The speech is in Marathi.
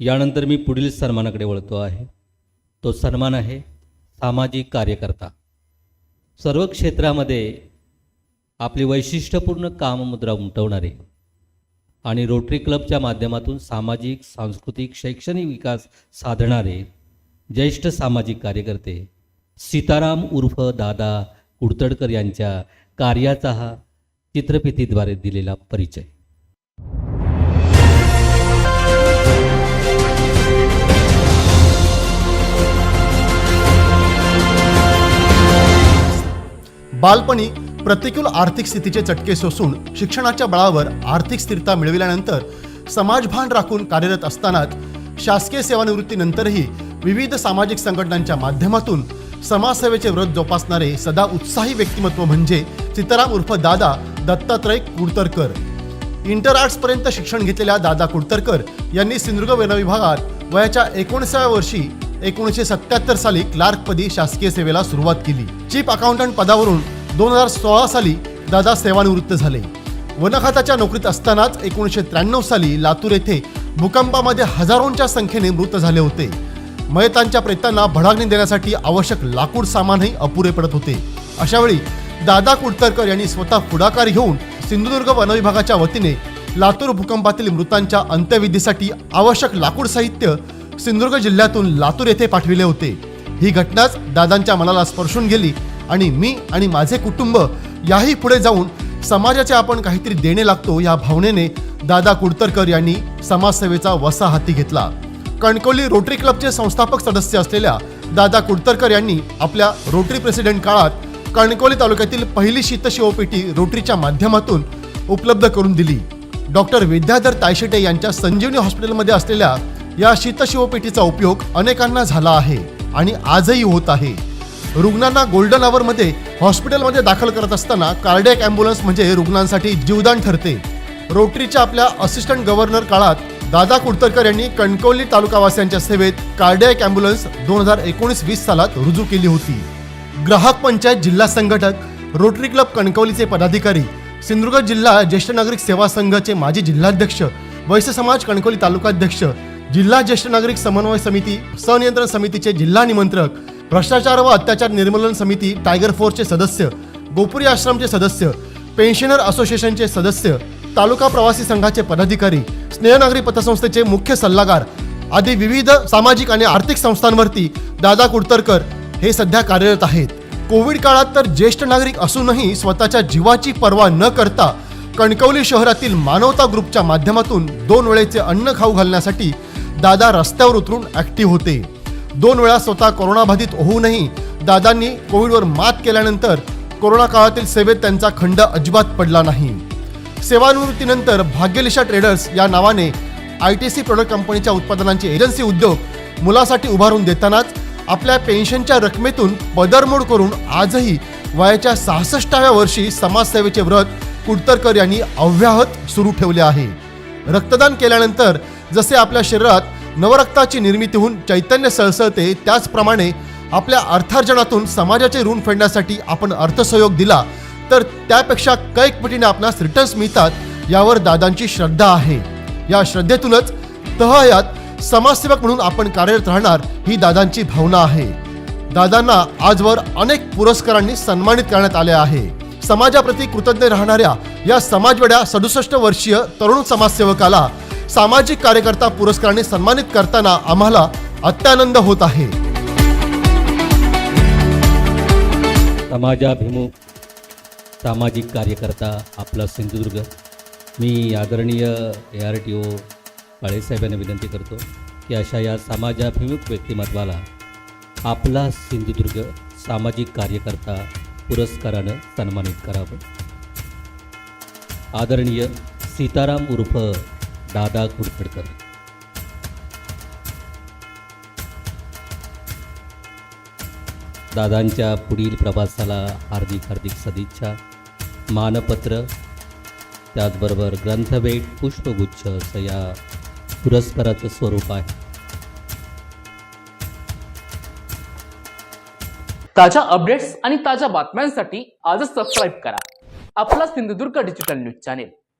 यानंतर मी पुढील सन्मानाकडे वळतो आहे. तो सन्मान आहे सामाजिक कार्यकर्ता. सर्व क्षेत्रामध्ये आपली वैशिष्ट्यपूर्ण काममुद्रा उमटवणारे आणि रोटरी क्लबच्या माध्यमातून सामाजिक सांस्कृतिक शैक्षणिक विकास साधणारे ज्येष्ठ सामाजिक कार्यकर्ते सीताराम उर्फ दादा कुडतडकर यांच्या कार्याचा हा चित्रफितीद्वारे दिलेला परिचय. बालपणी प्रतिकूल आर्थिक स्थितीचे चटके सोसून शिक्षणाच्या बळावर आर्थिक स्थिरता मिळविल्यानंतर समाजभान राखून कार्यरत असतानाच शासकीय सेवानिवृत्तीनंतरही विविध सामाजिक संघटनांच्या माध्यमातून समाजसेवेचे व्रत जोपासणारे सदा उत्साही व्यक्तिमत्व म्हणजे सीताराम उर्फ दादा दत्तात्रय कुडतरकर. इंटर आर्ट्सपर्यंत शिक्षण घेतलेल्या दादा कुडतरकर यांनी सिंधुदुर्ग वन विभागात वयाच्या एकोणीसाव्या वर्षी एकोणीसशे सत्याहत्तर साली क्लार्कपदी शासकीय सेवेला सुरुवात केली. चीफ अकाउंटंट पदावरून दोन हजार सोळा साली दादा सेवानिवृत्त झाले. वन खात्याच्या नोकरीत असतानाच एकोणीसशे त्र्याण्णव साली लातूर येथे भूकंपामध्ये हजारोंच्या संख्येने मृत झाले होते. मयतांच्या प्रेतांना भडागणी देण्यासाठी आवश्यक लाकूड सामानही अपुरे पडत होते. अशावेळी दादा कुडतरकर यांनी स्वतः पुढाकार घेऊन सिंधुदुर्ग वनविभागाच्या वतीने लातूर भूकंपातील मृतांच्या अंत्यविधीसाठी आवश्यक लाकूड साहित्य सिंधुदुर्ग जिल्ह्यातून लातूर येथे पाठविले होते. ही घटनाच दादांच्या मनाला स्पर्शून गेली आणि मी आणि माझे कुटुंब याही पुढे जाऊन समाजाचे आपण काहीतरी देणे लागतो या भावनेने दादा कुडतरकर यांनी समाजसेवेचा वसा हाती घेतला. कणकवली रोटरी क्लबचे संस्थापक सदस्य असलेल्या दादा कुडतरकर यांनी आपल्या रोटरी प्रेसिडेंट काळात कणकवली तालुक्यातील पहिली शीतशिवपेटी रोटरीच्या माध्यमातून उपलब्ध करून दिली. डॉक्टर विद्याधर तायशेटे यांच्या संजीवनी हॉस्पिटलमध्ये असलेल्या या शीतशिवपेटीचा उपयोग अनेकांना झाला आहे आणि आजही होत आहे. रुग्णांना गोल्डन आवरमध्ये हॉस्पिटलमध्ये दाखल करत असताना कार्डियक ॲम्ब्युलन्स म्हणजे रुग्णांसाठी जीवदान ठरते. रोटरीच्या आपल्या असिस्टंट गव्हर्नर काळात दादा कुडतरकर यांनी कणकवली तालुकावासियांच्या सेवेत कार्डियक ॲम्ब्युलन्स दोन हजार एकोणीस वीस सालात रुजू केली होती. ग्राहक पंचायत जिल्हा संघटक रोटरी क्लब कणकवलीचे पदाधिकारी सिंधुदुर्ग जिल्हा ज्येष्ठ नागरिक सेवा संघाचे माजी जिल्हाध्यक्ष वैश्य समाज कणकवली तालुकाध्यक्ष जिल्हा ज्येष्ठ नागरिक समन्वय समिती सनियंत्रण समितीचे जिल्हा निमंत्रक भ्रष्टाचार व अत्याचार निर्मूलन समिती टायगर फोर्सचे सदस्य गोपुरी आश्रमचे सदस्य पेन्शनर असोसिएशनचे सदस्य तालुका प्रवासी संघाचे पदाधिकारी स्नेहनागरी पतसंस्थेचे मुख्य सल्लागार आदी विविध सामाजिक आणि आर्थिक संस्थांवरती दादा कुडतरकर हे सध्या कार्यरत आहेत. कोविड काळात तर ज्येष्ठ नागरिक असूनही स्वतःच्या जीवाची पर्वा न करता कणकवली शहरातील मानवता ग्रुपच्या माध्यमातून दोन वेळेचे अन्न खाऊ घालण्यासाठी दादा रस्त्यावर उतरून ॲक्टिव्ह होते. दोन वेळा स्वतः कोरोनाबाधित होऊनही दादांनी कोविडवर मात केल्यानंतर कोरोना काळातील सेवेत त्यांचा खंड अजिबात पडला नाही. सेवानिवृत्तीनंतर भाग्यलिशा ट्रेडर्स या नावाने आय टी सी प्रोडक्ट कंपनीच्या उत्पादनांची एजन्सी उद्योग मुलासाठी उभारून देतानाच आपल्या पेन्शनच्या रकमेतून पदरमोड करून आजही वयाच्या सहासष्टाव्या वर्षी समाजसेवेचे व्रत कुडतरकर यांनी अव्याहत सुरू ठेवले आहे. रक्तदान केल्यानंतर जसे आपल्या शरीरात नवरक्ताची निर्मिती होऊन चैतन्य सळसळते त्याचप्रमाणे आपल्या अर्थार्जनातून समाजाचे ऋण फेडण्यासाठी आपण अर्थसहयोग दिला तर त्यापेक्षा कैक पटीने आपणास रिटर्न्स मिळतात यावर दादांची श्रद्धा आहे. या श्रद्धेतूनच तहयात समाजसेवक म्हणून आपण कार्यरत राहणार ही दादांची भावना आहे. दादांना आजवर अनेक पुरस्कारांनी सन्मानित करण्यात आले आहे. समाजाप्रती कृतज्ञ राहणाऱ्या या समाजवेड्या सदुसष्ट वर्षीय तरुण समाजसेवकाला सामाजिक कार्यकर्ता पुरस्काराने सन्मानित करताना आम्हाला अत्यानंद होत आहे. समाजाभिमुख सामाजिक कार्यकर्ता आपला सिंधुदुर्ग. मी आदरणीय ए आर टी ओ काळेसाहेबांना विनंती करतो की अशा या समाजाभिमुख व्यक्तिमत्वाला आपला सिंधुदुर्ग सामाजिक कार्यकर्ता पुरस्कारानं सन्मानित करावं. आदरणीय सीताराम उर्फ दादा कुडखडकर दादांच्या पुढील प्रवासाला हार्दिक हार्दिक सदिच्छा. मानपत्र त्याचबरोबर ग्रंथभेट पुष्पगुच्छ असं या पुरस्काराचं स्वरूप आहे. ताज्या अपडेट्स आणि ताज्या बातम्यांसाठी आजच सबस्क्राईब करा. आपला Sindhudurg digital news channel